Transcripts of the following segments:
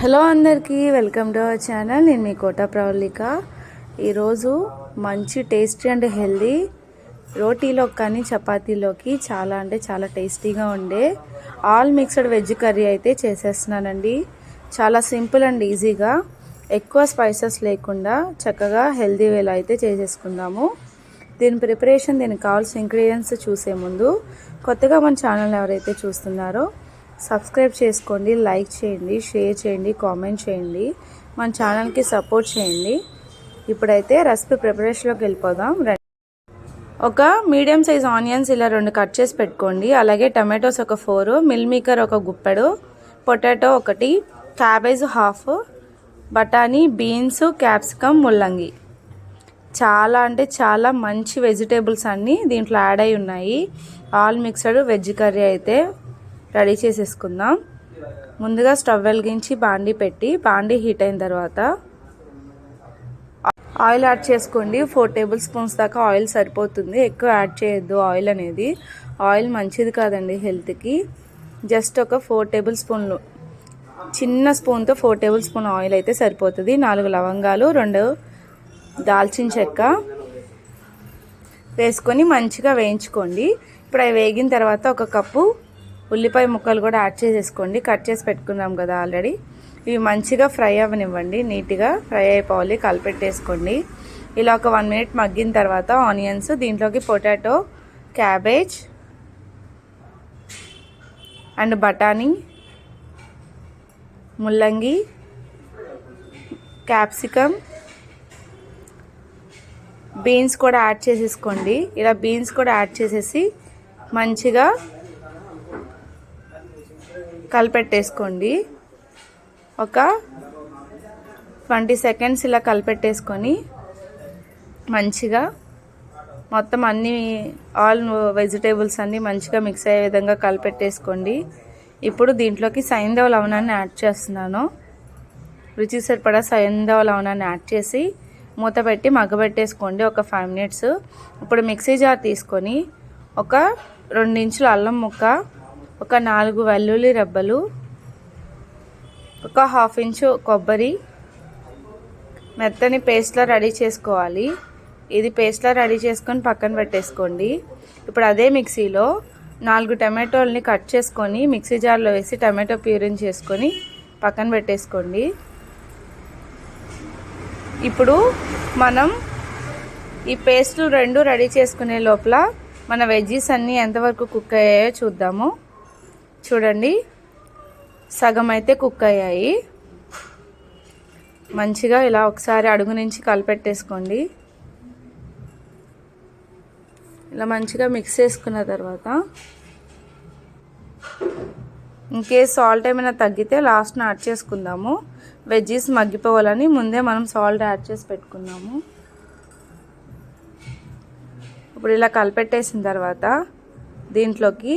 Hello అందరికీ welcome to our channel. నేను మీ కోట ప్రవళిక. ఈరోజు మంచి టేస్టీ అండ్ హెల్దీ రోటీలో కానీ చపాతీలోకి చాలా అంటే చాలా టేస్టీగా ఉండే ఆల్ మిక్స్డ్ వెజ్ కర్రీ అయితే చేసేస్తున్నానండి. చాలా సింపుల్ అండ్ ఈజీగా ఎక్కువ స్పైసెస్ లేకుండా చక్కగా హెల్దీ వేలో అయితే చేసేసుకుందాము. దీని ప్రిపరేషన్ దీనికి కావాల్సిన ఇంగ్రీడియంట్స్ చూసే ముందు కొత్తగా మన ఛానల్ ఎవరైతే చూస్తున్నారో సబ్స్క్రైబ్ చేసుకోండి లైక్ చేయండి షేర్ చేయండి కామెంట్ చేయండి. మన ఛానల్కి సపోర్ట్ చేయండి. ఇప్పుడైతే రెసిపీ ప్రిపరేషన్లోకి వెళ్ళిపోదాం. రండి ఒక మీడియం సైజ్ ఆనియన్స్ ఇలా రెండు కట్ చేసి పెట్టుకోండి. అలాగే టమాటోస్ ఒక ఫోర్ మిల్ మేకర్ ఒక గుప్పెడు పొటాటో ఒకటి క్యాబేజ్ హాఫ్ బఠానీ బీన్స్ క్యాప్సికమ్ ముల్లంగి. చాలా అంటే చాలా మంచి వెజిటేబుల్స్ అన్నీ దీంట్లో యాడ్ అయి ఉన్నాయి. ఆల్ మిక్స్డ్ వెజ్ కర్రీ అయితే రెడీ చేసేసుకుందాం. ముందుగా స్టవ్ వెలిగించి బాండీ పెట్టి బాండి హీట్ అయిన తర్వాత ఆయిల్ యాడ్ చేసుకోండి. ఫోర్ టేబుల్ స్పూన్స్ దాకా ఆయిల్ సరిపోతుంది. ఎక్కువ యాడ్ చేయొద్దు ఆయిల్ అనేది. ఆయిల్ మంచిది కాదండి హెల్త్కి. జస్ట్ ఒక ఫోర్ టేబుల్ స్పూన్లు చిన్న స్పూన్తో ఫోర్ టేబుల్ స్పూన్ ఆయిల్ అయితే సరిపోతుంది. నాలుగు లవంగాలు రెండు దాల్చిన చెక్క వేసుకొని మంచిగా వేయించుకోండి. ఇప్పుడు అవి వేగిన తర్వాత ఒక కప్పు ఉల్లిపాయ ముక్కలు కూడా యాడ్ చేసేసుకోండి. కట్ చేసి పెట్టుకున్నాం కదా ఆల్రెడీ. ఇవి మంచిగా ఫ్రై అవ్వనివ్వండి. నీట్గా ఫ్రై అయిపోవాలి కలిపెట్టేసుకోండి. ఇలా ఒక వన్ మినిట్ మగ్గిన తర్వాత ఆనియన్స్ దీంట్లోకి పొటాటో క్యాబేజ్ అండ్ బఠానీ ముల్లంగి క్యాప్సికమ్ బీన్స్ కూడా యాడ్ చేసేసుకోండి. ఇలా బీన్స్ కూడా యాడ్ చేసేసి మంచిగా కలిపెట్టేసుకోండి. ఒక ట్వంటీ సెకండ్స్ ఇలా కలిపెట్టేసుకొని మంచిగా మొత్తం అన్ని ఆల్ వెజిటేబుల్స్ అన్నీ మంచిగా మిక్స్ అయ్యే విధంగా కలిపెట్టేసుకోండి. ఇప్పుడు దీంట్లోకి సైంధవ లవణాన్ని యాడ్ చేస్తున్నాను. రుచి సరిపడా సైంధవ లవణాన్ని యాడ్ చేసి మూత పెట్టి మగ్గబెట్టేసుకోండి ఒక ఫైవ్ మినిట్స్. ఇప్పుడు మిక్సీ జార్ తీసుకొని ఒక రెండు అల్లం ముక్క ఒక నాలుగు వెల్లుల్లి రెబ్బలు ఒక హాఫ్ ఇంచు కొబ్బరి. మెత్తని పేస్ట్లా రెడీ చేసుకోవాలి. ఇది పేస్ట్లా రెడీ చేసుకొని పక్కన పెట్టేసుకోండి. ఇప్పుడు అదే మిక్సీలో నాలుగు టమాటోల్ని కట్ చేసుకొని మిక్సీ జార్లో వేసి టమాటో ప్యూరిన్ చేసుకొని పక్కన పెట్టేసుకోండి. ఇప్పుడు మనం ఈ పేస్ట్లు రెండు రెడీ చేసుకునే లోపల మన వెజ్జీస్ అన్నీ ఎంతవరకు కుక్ అయ్యాయో చూద్దాము. చూడండి. సగం అయితే కుక్ అయ్యాయి. మంచిగా ఇలా ఒకసారి అడుగు నుంచి కలిపెట్టేసుకోండి. ఇలా మంచిగా మిక్స్ చేసుకున్న తర్వాత ఇంకేస్ సాల్ట్ ఏమైనా తగ్గితే లాస్ట్ని యాడ్ చేసుకుందాము. వెజ్జీస్ మగ్గిపోవాలని ముందే మనం సాల్ట్ యాడ్ చేసి పెట్టుకున్నాము. ఇప్పుడు ఇలా కలిపెట్టేసిన తర్వాత దీంట్లోకి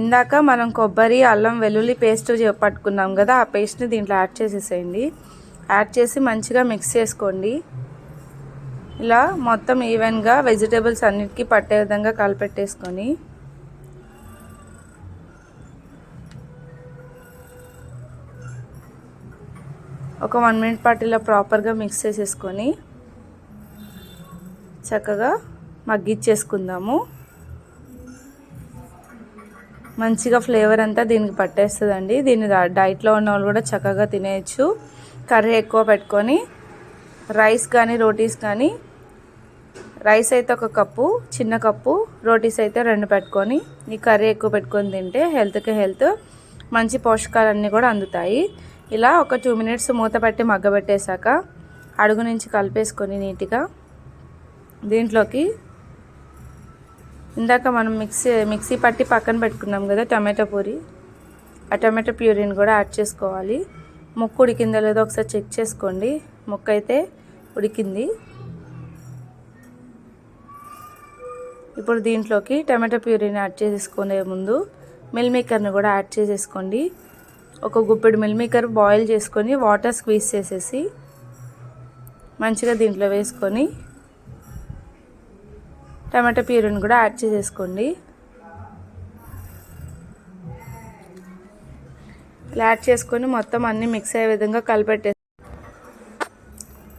ఇందాక మనం కొబ్బరి అల్లం వెల్లుల్లి పేస్ట్ పట్టుకున్నాం కదా ఆ పేస్ట్ని దీంట్లో యాడ్ చేసేసేయండి. యాడ్ చేసి మంచిగా మిక్స్ చేసుకోండి. ఇలా మొత్తం ఈవెన్గా వెజిటేబుల్స్ అన్నిటికీ పట్టే విధంగా కలిపెట్టేసుకొని. ఒక వన్ మినిట్ పాటు ఇలా ప్రాపర్గా మిక్స్ చేసేసుకొని చక్కగా మగ్గిచ్చేసుకుందాము మంచిగా ఫ్లేవర్ అంతా దీనికి పట్టేస్తుందండి. దీన్ని డైట్లో ఉన్న వాళ్ళు కూడా చక్కగా తినేయచ్చు. కర్రీ ఎక్కువ పెట్టుకొని రైస్ కానీ రోటీస్ కానీ రైస్ అయితే ఒక కప్పు చిన్న కప్పు రోటీస్ అయితే రెండు పెట్టుకొని ఈ కర్రీ ఎక్కువ పెట్టుకొని తింటే హెల్త్కి హెల్త్ మంచి పోషకాలన్నీ కూడా అందుతాయి. ఇలా ఒక టూ మినిట్స్ మూత పెట్టి మగ్గబెట్టేశాక అడుగు నుంచి కలిపేసుకొని నీట్గా దీంట్లోకి ఇందాక మనం మిక్సీ మిక్సీ పట్టి పక్కన పెట్టుకున్నాం కదా టమాటో పూరి. ఆ టమాటో ప్యూరీని కూడా యాడ్ చేసుకోవాలి. ముక్కు ఉడికిందో లేదో ఒకసారి చెక్ చేసుకోండి. ముక్క అయితే ఉడికింది. ఇప్పుడు దీంట్లోకి టమాటో ప్యూరిని యాడ్ చేసేసుకునే ముందు మిల్ మేకర్ని కూడా యాడ్ చేసేసుకోండి. ఒక గుప్పెడు మిల్ మేకర్ బాయిల్ చేసుకొని వాటర్ స్క్వీజ్ చేసేసి మంచిగా దీంట్లో వేసుకొని టమాటా ప్యూరిని కూడా యాడ్ చేసేసుకోండి. ఇలా యాడ్ చేసుకొని మొత్తం అన్నీ మిక్స్ అయ్యే విధంగా కలిపెట్టే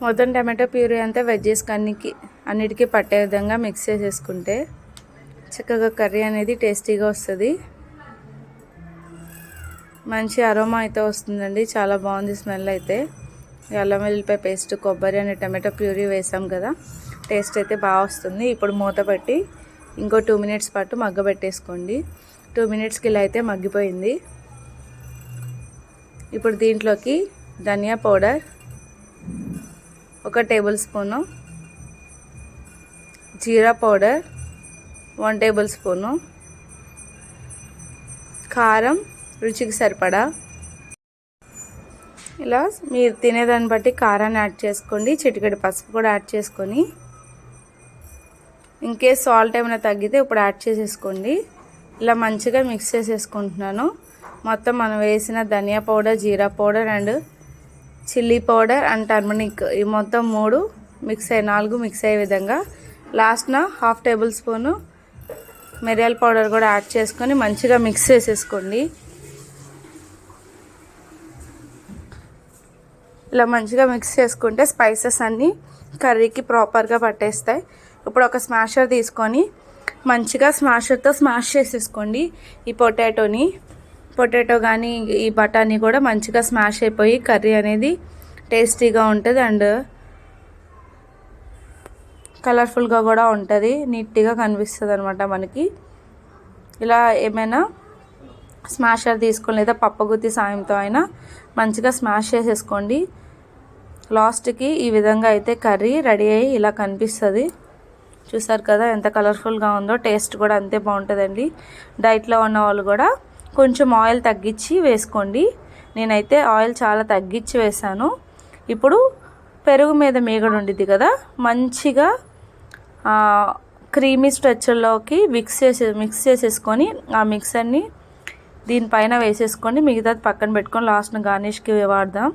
మొత్తం టమాటో ప్యూరీ అంతా వెజ్జెస్ అన్నికి అన్నిటికీ పట్టే విధంగా మిక్స్ చేసేసుకుంటే చక్కగా కర్రీ అనేది టేస్టీగా వస్తుంది. మంచి అరోమా అయితే వస్తుందండి. చాలా బాగుంది స్మెల్ అయితే. అల్లం వెల్లిపాయ పేస్ట్ కొబ్బరి అని టమాటో ప్యూరీ వేసాం కదా. టేస్ట్ అయితే బాగా వస్తుంది. ఇప్పుడు మూత పెట్టి ఇంకో టూ మినిట్స్ పాటు మగ్గబెట్టేసుకోండి టూ మినిట్స్కి ఇలా అయితే మగ్గిపోయింది. ఇప్పుడు దీంట్లోకి ధనియా పౌడర్ ఒక టేబుల్ స్పూను జీరా పౌడర్ వన్ టేబుల్ స్పూను కారం రుచికి సరిపడా. ఇలా మీరు తినేదాన్ని బట్టి కారాన్ని యాడ్ చేసుకోండి చిటికెడు పసుపు కూడా యాడ్ చేసుకొని ఇంకేస్ సాల్ట్ ఏమైనా తగ్గితే ఇప్పుడు యాడ్ చేసేసుకోండి. ఇలా మంచిగా మిక్స్ చేసేసుకుంటున్నాను. మొత్తం మనం వేసిన ధనియా powder jeera powder and chilli powder and turmeric ఈ మొత్తం మూడు మిక్స్ అయ్యి నాలుగు మిక్స్ అయ్యే విధంగా లాస్ట్న హాఫ్ టేబుల్ స్పూను మిరియాల పౌడర్ కూడా యాడ్ చేసుకొని మంచిగా మిక్స్ చేసేసుకోండి. ఇలా మంచిగా మిక్స్ చేసుకుంటే స్పైసెస్ అన్నీ కర్రీకి ప్రాపర్గా పట్టేస్తాయి. ఇప్పుడు ఒక స్మాషర్ తీసుకొని మంచిగా స్మాషర్తో స్మాష్ చేసేసుకోండి ఈ పొటాటోని. పొటాటో కానీ ఈ బఠానీ కూడా మంచిగా స్మాష్ అయిపోయి కర్రీ అనేది టేస్టీగా ఉంటుంది అండ్ కలర్ఫుల్గా కూడా ఉంటుంది. నీట్గా కనిపిస్తుంది అనమాట మనకి. ఇలా ఏమైనా స్మాషర్ తీసుకొని లేదా పప్పగుత్తి సాయంతో అయినా మంచిగా స్మాష్ చేసేసుకోండి. లాస్ట్కి ఈ విధంగా అయితే కర్రీ రెడీ అయ్యి ఇలా కనిపిస్తుంది. చూసారు కదా ఎంత కలర్ఫుల్గా ఉందో టేస్ట్ కూడా అంతే బాగుంటుందండి. డైట్లో ఉన్న వాళ్ళు కూడా కొంచెం ఆయిల్ తగ్గించి వేసుకోండి. నేనైతే ఆయిల్ చాలా తగ్గించి వేసాను. ఇప్పుడు పెరుగు మీద మీగడ ఉండిద్ది కదా మంచిగా క్రీమీ స్ట్రెచ్చర్లోకి మిక్స్ చేసే మిక్స్ చేసేసుకొని ఆ మిక్సర్ని దీనిపైన వేసేసుకొని మిగతాది పక్కన పెట్టుకొని లాస్ట్ను గార్నిష్కి వాడదాం.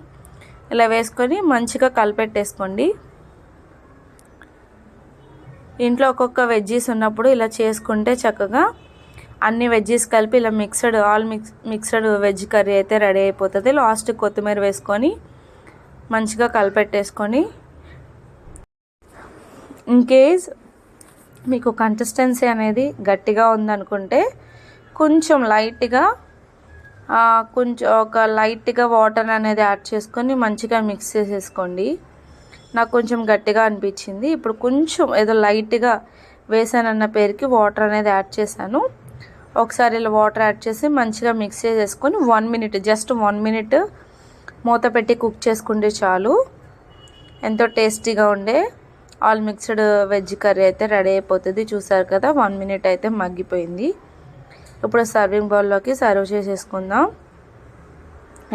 ఇలా వేసుకొని మంచిగా కలిపెట్టేసుకోండి. ఇంట్లో ఒక్కొక్క వెజ్జీస్ ఉన్నప్పుడు ఇలా చేసుకుంటే చక్కగా అన్ని వెజ్జీస్ కలిపి ఇలా mixed all mix mixed veg curry అయితే రెడీ అయిపోతుంది. లాస్ట్ కొత్తిమీర వేసుకొని మంచిగా కలిపెట్టేసుకొని ఇన్ కేస్ మీకు కన్సిస్టెన్సీ అనేది గట్టిగా ఉందనుకుంటే కొంచెం లైట్గా కొంచెం ఒక లైట్గా వాటర్ అనేది యాడ్ చేసుకొని మంచిగా మిక్స్ చేసేసుకోండి. నాకు కొంచెం గట్టిగా అనిపించింది. ఇప్పుడు కొంచెం ఏదో లైట్గా వేసానన్న పేరుకి వాటర్ అనేది యాడ్ చేశాను. ఒకసారి ఇలా వాటర్ యాడ్ చేసి మంచిగా మిక్స్ చేసేసుకొని one minute just one minute మూత పెట్టి కుక్ చేసుకుంటే చాలు. ఎంతో టేస్టీగా ఉండే ఆల్ మిక్స్డ్ వెజ్ కర్రీ అయితే రెడీ అయిపోతుంది. చూసారు కదా వన్ మినిట్ అయితే మగ్గిపోయింది. ఇప్పుడు సర్వింగ్ బౌల్లోకి సర్వ్ చేసేసుకుందాం.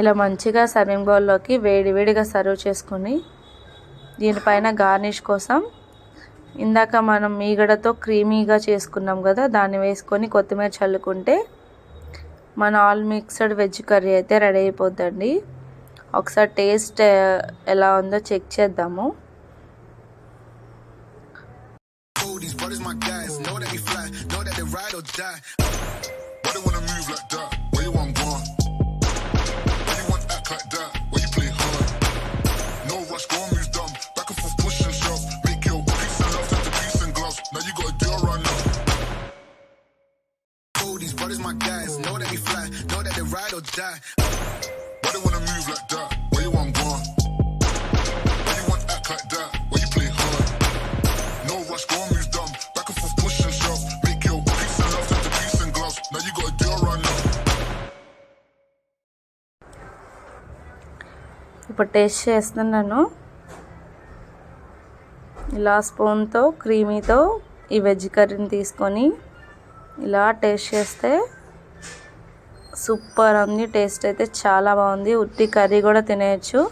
ఇలా మంచిగా సర్వింగ్ బౌల్లోకి వేడి వేడిగా సర్వ్ చేసుకొని దీనిపైన గార్నిష్ కోసం. ఇందాక మనం మీగడతో క్రీమీగా చేసుకున్నాం కదా దాన్ని వేసుకొని కొత్తిమీర చల్లుకుంటే మన ఆల్ మిక్స్డ్ వెజ్ కర్రీ అయితే రెడీ అయిపోద్దండి. ఒకసారి టేస్ట్ ఎలా ఉందో చెక్ చేద్దాము. Or ఇప్పుడు టేస్ట్ చేస్తున్నాను ఇలా స్పూన్తో క్రీమీతో ఈ వెజ్ కర్రీని తీసుకొని ఇలా టేస్ట్ చేస్తే సూపర్ ఉంది. టేస్ట్ అయితే చాలా బాగుంది. ఉత్తి కర్రీ కూడా తినేయచ్చు.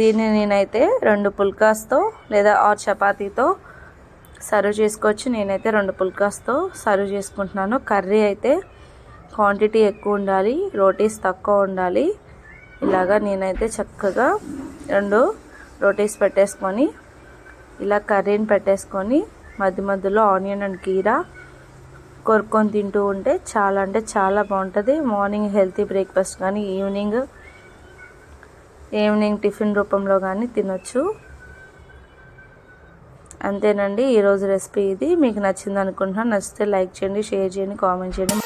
దీన్ని నేనైతే రెండు పుల్కాస్తో లేదా ఆరు చపాతీతో సర్వ్ చేసుకోవచ్చు. నేనైతే రెండు పుల్కాస్తో సర్వ్ చేసుకుంటున్నాను. కర్రీ అయితే క్వాంటిటీ ఎక్కువ ఉండాలి రోటీస్ తక్కువ ఉండాలి. ఇలాగా నేనైతే చక్కగా రెండు రోటీస్ పెట్టేసుకొని ఇలా కర్రీని పెట్టేసుకొని మధ్య మధ్యలో ఆనియన్ అండ్ కీరా కొరుక్కొని తింటూ ఉంటే చాలా అంటే చాలా బాగుంటుంది. మార్నింగ్ హెల్తీ బ్రేక్ఫాస్ట్ కానీ ఈవినింగ్ ఈవినింగ్ టిఫిన్ రూపంలో కానీ తినొచ్చు. అంతేనండి ఈరోజు రెసిపీ ఇది. మీకు నచ్చింది అనుకుంటున్నాను నచ్చితే లైక్ చేయండి షేర్ చేయండి కామెంట్ చేయండి.